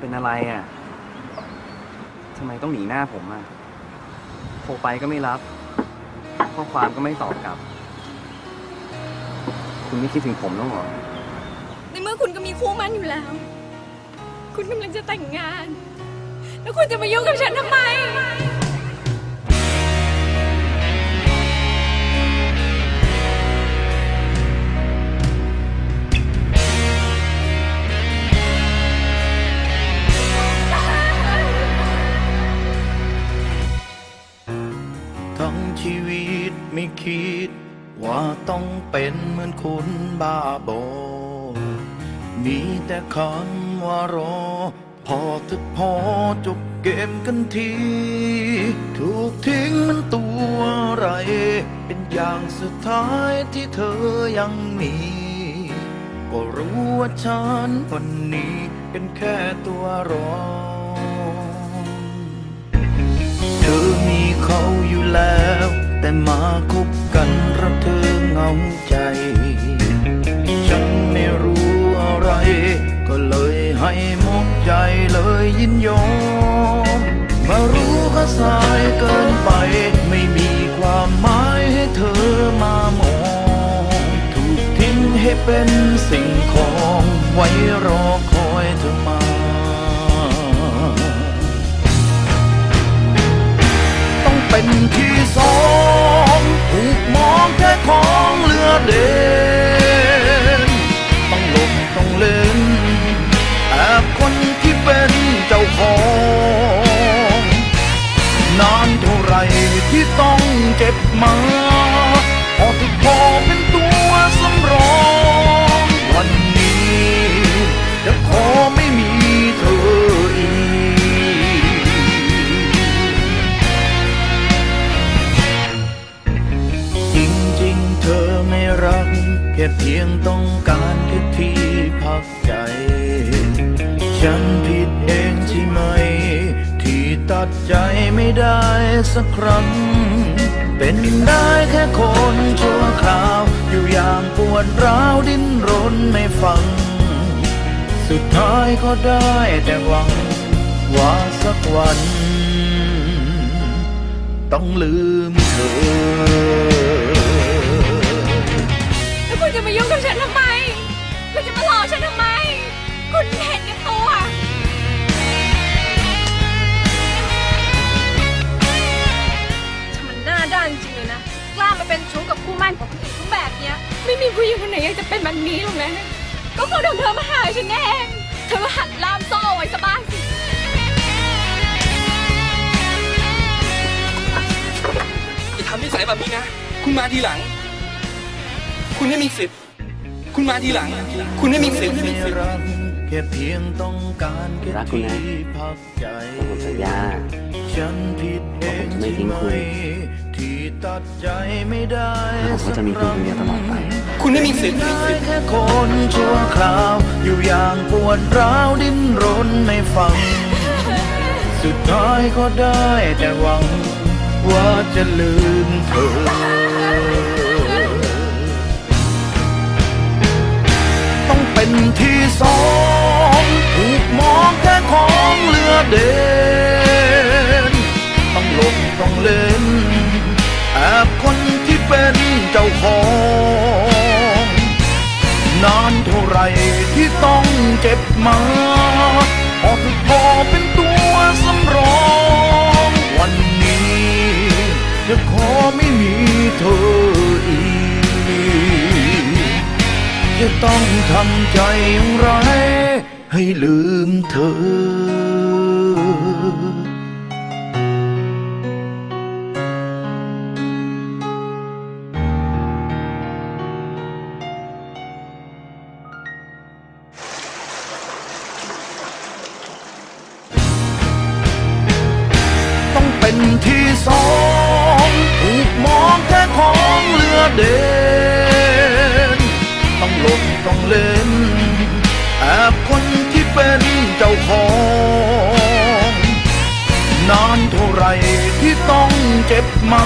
เป็นอะไรอะทำไมต้องหนีหน้าผมอะโทรไปก็ไม่รับ ข้อความก็ไม่ตอบกลับ คุณไม่คิดถึงผมแล้วเหรอ ในเมื่อคุณก็มีคู่มั่นอยู่แล้ว คุณกำลังจะแต่งงาน แล้วคุณจะมายุ่งกับฉันทำไม วิตไม่คิด ว่าต้องเป็นเหมือนคุณบ้าบอ มีแต่คำว่ารอ พอถึกพอจบเกมกันที ถูกทิ้งมันตัวอะไร เป็นอย่างสุดท้ายที่เธอยังมี ก็รู้ว่าฉันวันนี้เป็นแค่ตัวรองเธอมีเขาอยู่ แต่มาคบกันรับเธอเหงาใจ ฉันไม่รู้อะไร ก็เลยให้หมดใจเลยยินยอม มารู้ก็สายเกินไป ไม่มีความหมายให้เธอมามองถูกทิ้งให้เป็นสิ่งของไว้รอคอยเธอมาต้องเป็นที่สอง ถูกมองแค่ของเลือเด่นต้องหลบต้องเล่นแอบคนที่เป็นเจ้าของนานเท่าไรที่ต้องเจ็บมา ยงต้องการแค่ที่พักใจ ฉันผิดเองใช่ไหม ที่ตัดใจไม่ได้สักครั้ง เป็นได้แค่คนชั่วคราว อยู่อย่างปวดร้าวดิ้นรนไม่ฟัง สุดท้ายก็ได้แต่หวัง ว่าสักวัน ต้องลืมเธอ มายุ่งกับฉันทำไม คุณจะมาหลอกฉันทำไม คุณเห็นแกันตัวฉันมันหน้าด้านจริงเลยนะ กล้ามาเป็นชู้กับคู่หมั่นของคนอื่นเขาแบบเนี้ย ไม่มีผู้หญิงคนไหนอยากจะเป็นแบบนี้หรอกนะ ก็คนของเธอมาหาฉันเอง เธอหัดล่ามโซ่ไว้ซะบ้างสิ อย่าทำนิสัยแบบนี้นะ คุณมาทีหลัง คุณไม่มีสิทธิ์ คุณมาทีหลัง คุณไม่มีสิทธิ์ไม่มีสิทธิ์รักแค่เพียงต้องการแค่รักคุณนะที่พักใจผมสัญญาฉันผิดเองว่าผมจะไม่ทิ้งคุณที่ตัดใจไม่ได้ผมก็จะมีคุณคนเดียวตลอดไป คุณไม่มีสิทธิ์ได้แค่คนชั่วคราว อยู่อย่างปวดร้าวดิ้นรนไม่ฟัง สุดท้ายก็ได้แต่หวัง ว่าจะลืมเธอ เด่นต้องหลบต้องเล่นแอบคนที่เป็นเจ้าของนานเท่าไรที่ต้องเจ็บมาพอถึงพอเป็นตัวสำรองวันนี้จะขอไม่มีเธออีกจะต้องทำใจอย่างไรให้ลืมเธอ สองถูกมองแค่ของเหลือเดิน ต้องหลบต้องเล่นแอบคนที่เป็นเจ้าของนานเท่าไรที่ต้องเจ็บมา